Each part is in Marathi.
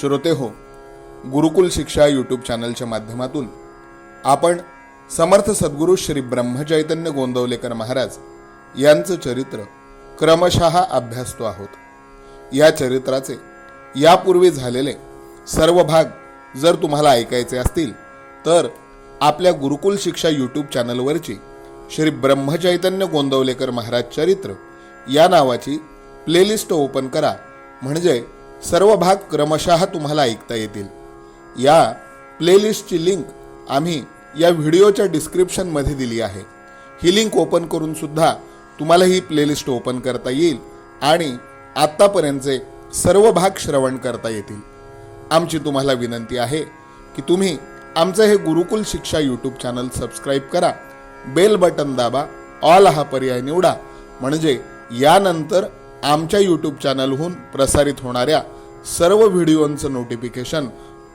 श्रोते हो गुरुकुल शिक्षा यूट्यूब चॅनलच्या माध्यमातून आपण समर्थ सद्गुरू श्री ब्रह्मचैतन्य गोंदवलेकर महाराज यांचं चरित्र क्रमशः अभ्यासतो आहोत. या चरित्राचे यापूर्वी झालेले सर्व भाग जर तुम्हाला ऐकायचे असतील तर आपल्या गुरुकुल शिक्षा यूट्यूब चॅनलवरची श्री ब्रह्मचैतन्य गोंदवलेकर महाराज चरित्र या नावाची प्लेलिस्ट ओपन करा. म्हणजे सर्व भाग क्रमशः तुम्हाला ऐकता येतील. या प्लेलिस्टची लिंक आम्ही या व्हिडिओच्या डिस्क्रिप्शनमध्ये दिली आहे. ही लिंक ओपन करून सुद्धा तुम्हाला ही प्लेलिस्ट ओपन करता येईल आणि आत्तापर्यंतचे सर्व भाग श्रवण करता येतील. आमची तुम्हाला विनंती आहे की तुम्ही आमचं हे Gurukul Shiksha YouTube channel subscribe करा बेल बटन दाबा ऑल हा पर्याय निवडा. म्हणजे यानंतर आमच्या यूट्यूब चॅनलहून प्रसारित होणाऱ्या सर्व व्हिडिओंचं नोटिफिकेशन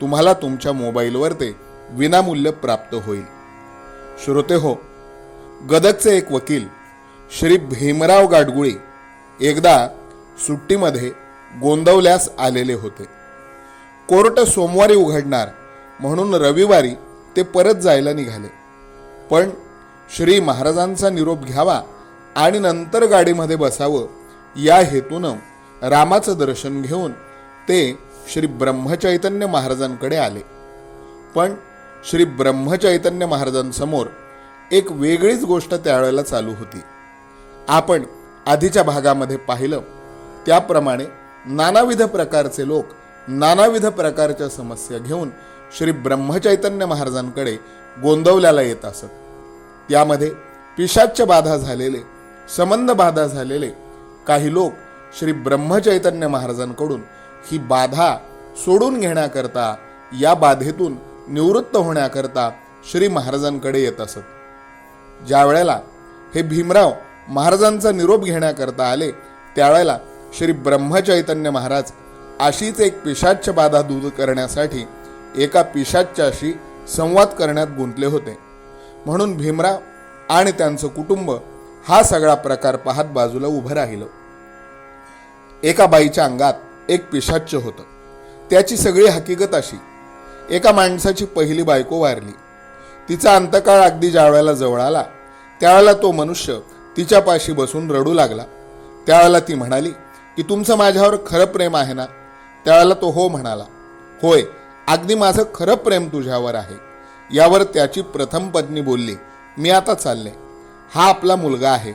तुम्हाला तुमच्या मोबाईलवर ते विनामूल्य प्राप्त होईल. श्रोते हो गदकचे एक वकील श्री भीमराव गाडगुळी एकदा सुट्टीमध्ये गोंदवल्यास आलेले होते. कोर्ट सोमवारी उघडणार म्हणून रविवारी ते परत जायला निघाले. पण श्री महाराजांचा निरोप घ्यावा आणि नंतर गाडीमध्ये बसावं या हेतूनं रामाचं दर्शन घेऊन ते श्री ब्रह्मचैतन्य महाराजांकडे आले. पण श्री ब्रह्मचैतन्य महाराजांसमोर एक वेगळीच गोष्ट त्यावेळेला चालू होती. आपण आधीच्या भागामध्ये पाहिलं त्याप्रमाणे नानाविध प्रकारचे लोक नानाविध प्रकारच्या समस्या घेऊन श्री ब्रह्मचैतन्य महाराजांकडे गोंदवल्याला येत असत. त्यामध्ये पिशाच्य बाधा झालेले संबंध बाधा झालेले काही लोक श्री ब्रह्मचैतन्य महाराजांकडून ही बाधा सोडून घेण्याकरता या बाधेतून निवृत्त होण्याकरता श्री महाराजांकडे येत असत. ज्या वेळेला हे भीमराव महाराजांचा निरोप घेण्याकरता आले त्यावेळेला श्री ब्रह्मचैतन्य महाराज अशीच एक पिशाच्य बाधा दूर करण्यासाठी एका पिशाच्याशी संवाद करण्यात गुंतले होते. म्हणून भीमराव आणि त्यांचं कुटुंब हा सगळा प्रकार पाहत बाजूला उभं राहिलं. एका बाईच्या अंगात एक पिशाच्च होतं. त्याची सगळी हकीकत अशी. एका माणसाची पहिली बायको वारली. तिचा अंतकाळ अगदी ज्या वेळेला जवळ आला त्यावेळेला तो मनुष्य तिच्यापाशी बसून रडू लागला. त्यावेळेला ती म्हणाली की तुमचं माझ्यावर खरं प्रेम आहे ना? त्यावेळेला तो हो म्हणाला होय अगदी माझं खरं प्रेम तुझ्यावर आहे. यावर त्याची प्रथम पत्नी बोलली मी आता चालले. हा आपला मुलगा आहे.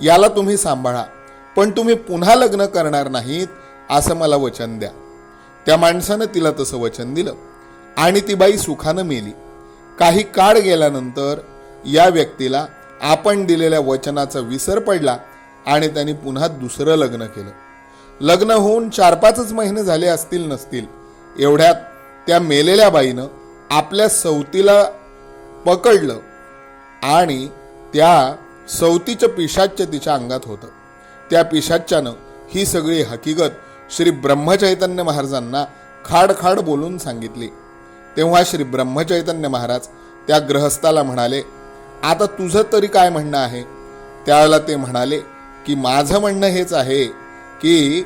याला तुम्ही सांभाळा. पण तुम्ही पुन्हा लग्न करणार नाहीत असं मला वचन द्या. त्या माणसानं तिला तसं वचन दिलं आणि ती बाई सुखानं मेली. काही काळ गेल्यानंतर या व्यक्तीला आपण दिलेल्या वचनाचा विसर पडला आणि त्यांनी पुन्हा दुसरं लग्न केलं. लग्न होऊन चार पाचच महिने झाले असतील नसतील एवढ्यात त्या मेलेल्या बाईनं आपल्या सवतीला पकडलं आणि त्या सवतीचं पिशाच्य तिच्या अंगात होतं. त्या पिशाच्यानं ही सगळी हकीकत श्री ब्रह्मचैतन्य महाराजांना खाडखाड बोलून सांगितली. तेव्हा श्री ब्रह्मचैतन्य महाराज त्या ग्रहस्थाला म्हणाले आता तुझं तरी काय म्हणणं आहे? त्यावेळेला ते म्हणाले की माझं म्हणणं हेच आहे की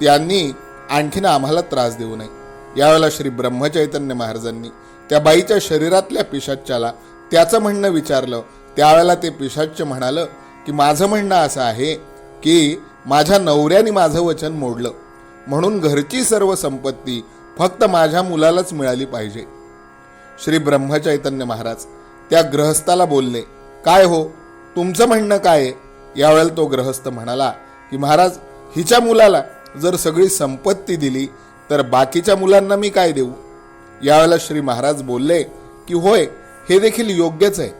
त्यांनी आणखीन आम्हाला त्रास देऊ नये. यावेळेला श्री ब्रह्मचैतन्य महाराजांनी त्या बाईच्या शरीरातल्या पिशाच्याला त्याचं म्हणणं विचारलं. त्यावेळेला ते पिशाच्य म्हणालं की माझं म्हणणं असं आहे की माझ्या नवऱ्याने माझं वचन मोडलं. म्हणून घरची सर्व संपत्ती फक्त माझ्या मुलालाच मिळाली पाहिजे. श्री ब्रह्मचैतन्य महाराज त्या ग्रहस्थाला बोलले काय हो? तुमचं म्हणणं काय आहे? यावेळेला तो ग्रहस्थ म्हणाला की महाराज हिच्या मुलाला जर सगळी संपत्ती दिली तर बाकीच्या मुलांना मी काय देऊ? यावेळेला श्री महाराज बोलले की होय हे देखील योग्यच आहे.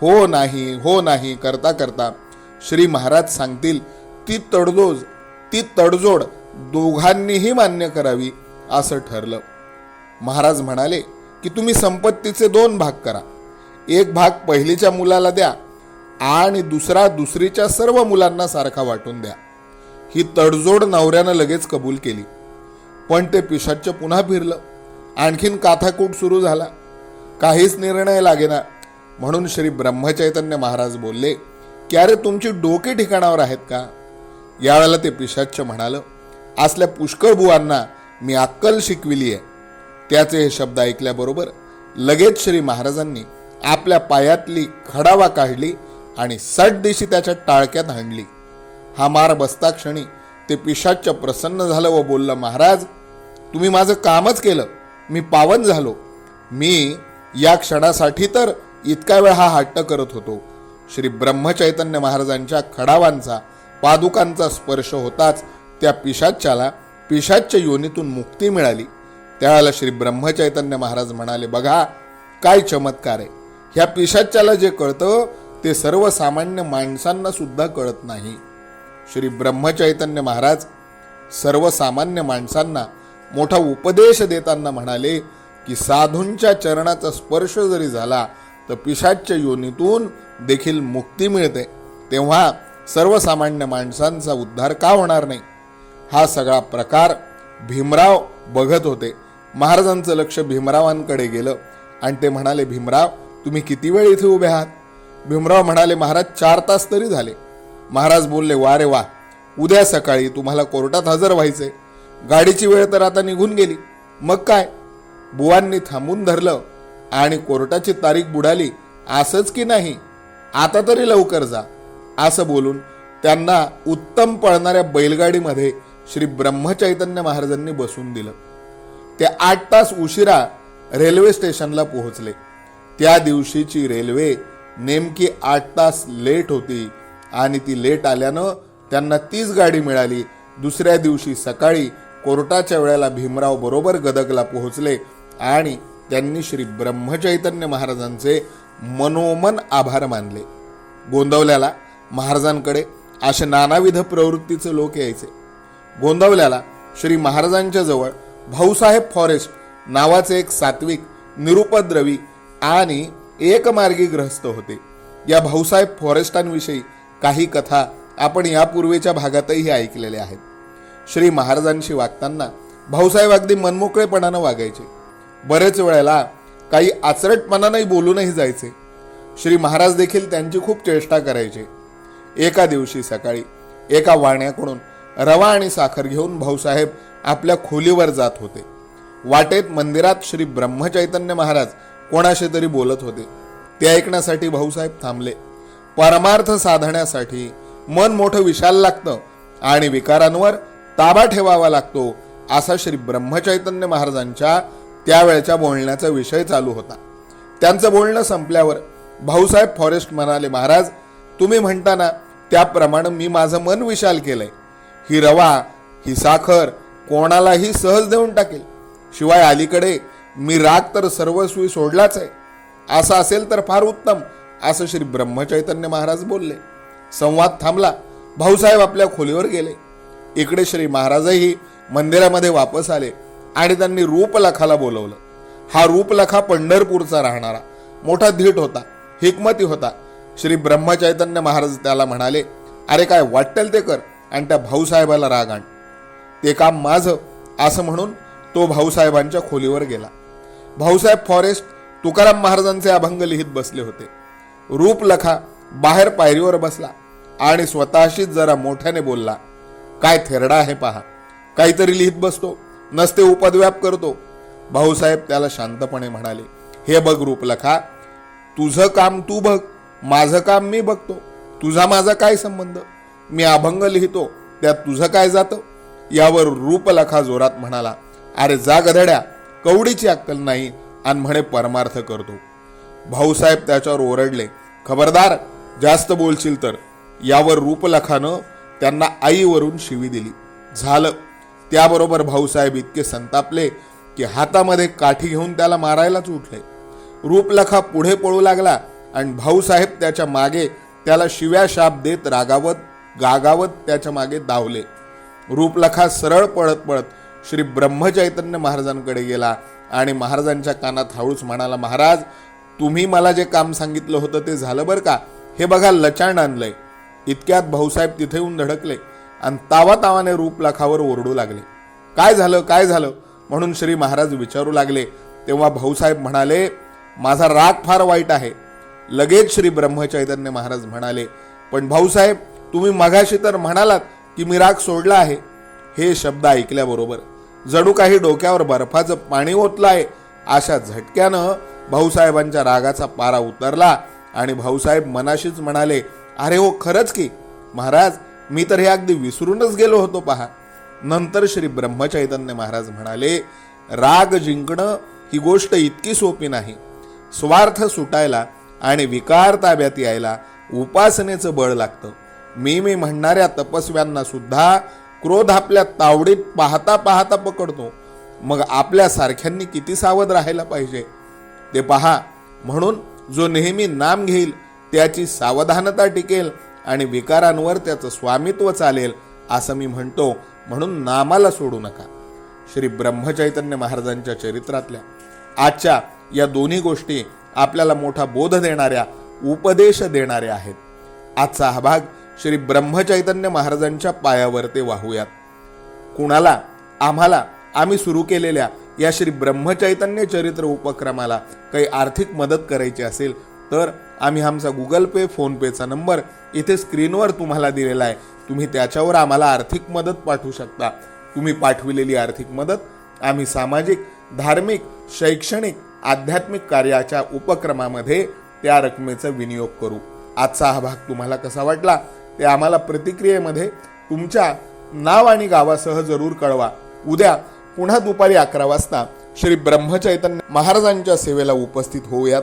हो नाही हो नाही करता करता श्री महाराज सांगतील ती तडजोड ती तडजोड दोघांनीही मान्य करावी असं ठरलं. महाराज म्हणाले की तुम्ही संपत्तीचे दोन भाग करा. एक भाग पहिलीच्या मुलाला द्या आणि दुसरा दुसरीच्या सर्व मुलांना सारखा वाटून द्या. ही तडजोड नवऱ्यानं लगेच कबूल केली. पण ते पिशाच्च पुन्हा फिरलं. आणखीन काथाकूट सुरू झाला. काहीच निर्णय लागेना. म्हणून श्री ब्रह्मचैतन्य महाराज बोलले की अरे तुमची डोके ठिकाणावर आहेत का? यावेळेला ते पिशाच्च म्हणालं असल्या पुष्कळ बुवांना मी अक्कल शिकविली आहे त्याचे हे शब्द ऐकल्याबरोबर लगेच श्री महाराजांनी आपल्या पायातली खडावा काढली आणि सट दिशी त्याच्या टाळक्यात हाणली. हा मार बसता क्षणी ते पिशाच्च प्रसन्न झालं व बोललं महाराज तुम्ही माझं कामच केलं. मी पावन झालो. मी या क्षणासाठी तर इतका वेळ हा हट्ट करत होतो. श्री ब्रह्मचैतन्य महाराजांच्या खडावांचा पादुकांचा स्पर्श होताच त्या पिशाच्याला पिशाच्य योनीतून मुक्ती मिळाली. त्यावेळेला श्री ब्रह्मचैतन्य महाराज म्हणाले बघा काय चमत्कार आहे. ह्या पिशाच्याला जे कळतं ते सर्वसामान्य माणसांना सुद्धा कळत नाही. श्री ब्रह्मचैतन्य महाराज सर्वसामान्य माणसांना मोठा उपदेश देताना म्हणाले की साधूंच्या चरणाचा स्पर्श जरी झाला तर पिशाच्या योनीतून देखील मुक्ती मिळते तेव्हा सर्वसामान्य माणसांचा उद्धार का होणार नाही? हा सगळा प्रकार भीमराव बघत होते. महाराजांचं लक्ष भीमरावांकडे गेलं आणि ते म्हणाले भीमराव तुम्ही किती वेळ इथे उभे आहात? भीमराव म्हणाले महाराज चार तास तरी झाले. महाराज बोलले वा रे वा उद्या सकाळी तुम्हाला कोर्टात हजर व्हायचे गाडीची वेळ तर आता निघून गेली. मग काय? बुवांनी थांबून धरलं आणि कोर्टाची तारीख बुडाली असंच की नाही? आता तरी लवकर जा. असं बोलून त्यांना उत्तम पळणाऱ्या बैलगाडीमध्ये श्री ब्रह्मचैतन्य महाराजांनी बसून दिलं. ते आठ तास उशिरा रेल्वे स्टेशनला पोहोचले. त्या दिवशीची रेल्वे नेमकी आठ तास लेट होती आणि ती लेट आल्यानं त्यांना तीच गाडी मिळाली. दुसऱ्या दिवशी सकाळी कोर्टाच्या वेळेला भीमराव बरोबर गदगला पोहोचले आणि त्यांनी श्री ब्रह्मचैतन्य महाराजांचे मनोमन आभार मानले. गोंदवल्याला महाराजांकडे असे नानाविध प्रवृत्तीचे लोक यायचे. गोंदवल्याला श्री महाराजांच्या जवळ भाऊसाहेब फॉरेस्ट नावाचे एक सात्विक निरुपद्रवी आणि एकमार्गी ग्रहस्थ होते. या भाऊसाहेब फॉरेस्टांविषयी काही कथा आपण यापूर्वीच्या भागातही ऐकलेल्या आहेत. श्री महाराजांशी वागताना भाऊसाहेब अगदी मनमोकळेपणानं वागायचे. बरेच वेळेला काही आचरटपणानंही बोलूनही जायचे. श्री महाराज देखील त्यांची खूप चेष्टा करायचे. एका दिवशी सकाळी एका वाण्याकडून रवा आणि साखर घेऊन भाऊसाहेब आपल्या खोलीवर जात होते. वाटेत मंदिरात श्री ब्रह्मचैतन्य महाराज कोणाशी तरी बोलत होते. ते ऐकण्यासाठी भाऊसाहेब थांबले. परमार्थ साधण्यासाठी मन मोठं विशाल लागतं आणि विकारांवर ताबा ठेवावा लागतो असा श्री ब्रह्मचैतन्य महाराजांच्या त्यावेळच्या बोलण्याचा विषय चालू होता. त्यांचं बोलणं संपल्यावर भाऊसाहेब फॉरेस्ट म्हणाले महाराज तुम्ही म्हणताना त्याप्रमाणे मी माझं मन विशाल केलंय. ही रवा ही साखर कोणालाही सहज देऊन टाकेल. शिवाय अलीकडे मी राग तर सर्वस्वी सोडलाच आहे. असं असेल तर फार उत्तम असं श्री ब्रह्मचैतन्य महाराज बोलले. संवाद थांबला. भाऊसाहेब आपल्या खोलीवर गेले. इकडे श्री महाराजही मंदिरामध्ये वापस आले. आणि त्यांनी रूपलखाला बोलवलं. हा रूपलखा पंढरपूरचा राहणारा. मोठा धीट होता हिकमती होता. श्री ब्रह्मचैतन्य महाराज त्याला म्हणाले अरे काय वाटेल ते कर आणि त्या भाऊसाहेबाला राग आण. ते काम माझं असं म्हणून तो भाऊसाहेबांच्या खोलीवर गेला. भाऊसाहेब फॉरेस्ट तुकाराम महाराजांचे अभंग लिहित बसले होते. रूपलखा बाहेर पायरीवर बसला आणि स्वतःशीच जरा मोठ्याने बोलला काय थेरडा आहे पहा. काहीतरी लिहित बसतो. नसते उपद्व्याप करतो. भाऊसाहेब त्याला शांतपणे म्हणाले हे बघ रूपलखा तुझं काम तू बघ माझं काम मी बघतो. तुझा माझा काय संबंध? मी अभंग लिहितो त्यात तुझं काय जातं? यावर रूपलखा जोरात म्हणाला अरे जा गधड्या कवडीची अक्कल नाही आणि म्हणे परमार्थ करतो. भाऊसाहेब त्याच्यावर ओरडले खबरदार जास्त बोलशील तर. यावर रूपलखानं त्यांना आईवरून शिवी दिली. झालं. त्याबरोबर भाऊसाहेब इतके संतापले की हातामध्ये काठी घेऊन त्याला मारायलाच उठले. रूपलखा पुढे पळू लागला आणि भाऊसाहेब त्याच्यामागे त्याला शिव्या शाप देत रागावत गागावत त्याच्यामागे धावले. रूपलखा सरळ पळत पळत श्री ब्रह्मचैतन्य महाराजांकडे गेला आणि महाराजांच्या कानात हळूच म्हणाला महाराज तुम्ही मला जे काम सांगितलं होतं ते झालं बरं का? हे बघा लचाण आणलंय. इतक्यात भाऊसाहेब तिथे येऊन धडकले. आणि तावा तावाने रूपलखावर ओरडू लागले. काय झालं? काय झालं? म्हणून श्री महाराज विचारू लागले. तेव्हा भाऊसाहेब म्हणाले माझा राग फार वाईट आहे. लगेच श्री ब्रह्मचैतन्य महाराज म्हणाले पण भाऊसाहेब तुम्ही मघाशी तर म्हणालात की मी राग सोडला आहे. हे शब्द ऐकल्याबरोबर जणू काही डोक्यावर बर्फाचं पाणी ओतलं आहे अशा झटक्यानं भाऊसाहेबांच्या रागाचा पारा उतरला आणि भाऊसाहेब मनाशीच म्हणाले अरे हो खरंच की. महाराज मी तर हे अगदी विसरूनच गेलो होतो पहा. नंतर श्री ब्रह्मचैतन्य महाराज म्हणाले राग जिंकणं ही गोष्ट इतकी सोपी नाही. स्वार्थ सुटायला आणि विकार ताब्यात यायला उपासनेचं बळ लागतं. मी मी म्हणणाऱ्या तपस्व्यांना सुद्धा क्रोध आपल्या तावडीत पाहता पाहता पकडतो. मग आपल्या सारख्यांनी किती सावध राहायला पाहिजे? ते पहा. म्हणून जो नेहमी नाम घेईल त्याची सावधानता टिकेल आणि विकारांवर त्याचं स्वामित्व चालेल असं मी म्हणतो. म्हणून नामाला सोडू नका. श्री ब्रह्मचैतन्य महाराजांच्या चरित्रातल्या आजच्या या दोन्ही गोष्टी आपल्याला मोठा बोध देणाऱ्या उपदेश देणाऱ्या आहेत. आजचा हा भाग श्री ब्रह्मचैतन्य महाराजांच्या पायावर ते वाहूयात. कुणाला आम्हाला आम्ही सुरू केलेल्या या श्री ब्रह्मचैतन्य चरित्र उपक्रमाला काही आर्थिक मदत करायची असेल तर आम्ही आमचा गुगल पे फोनपेचा नंबर इथे स्क्रीनवर तुम्हाला दिलेला आहे. तुम्ही त्याच्यावर आम्हाला आर्थिक मदत पाठवू शकता. तुम्ही पाठविलेली आर्थिक मदत आम्ही सामाजिक धार्मिक शैक्षणिक आध्यात्मिक कार्याच्या उपक्रमामध्ये त्या रकमेचा विनियोग करू. आजचा हा भाग तुम्हाला कसा वाटला ते आम्हाला प्रतिक्रियेमध्ये तुमच्या नाव आणि गावासह जरूर कळवा. उद्या पुन्हा दुपारी अकरा वाजता श्री ब्रह्मचैतन्य महाराजांच्या सेवेला उपस्थित होऊयात.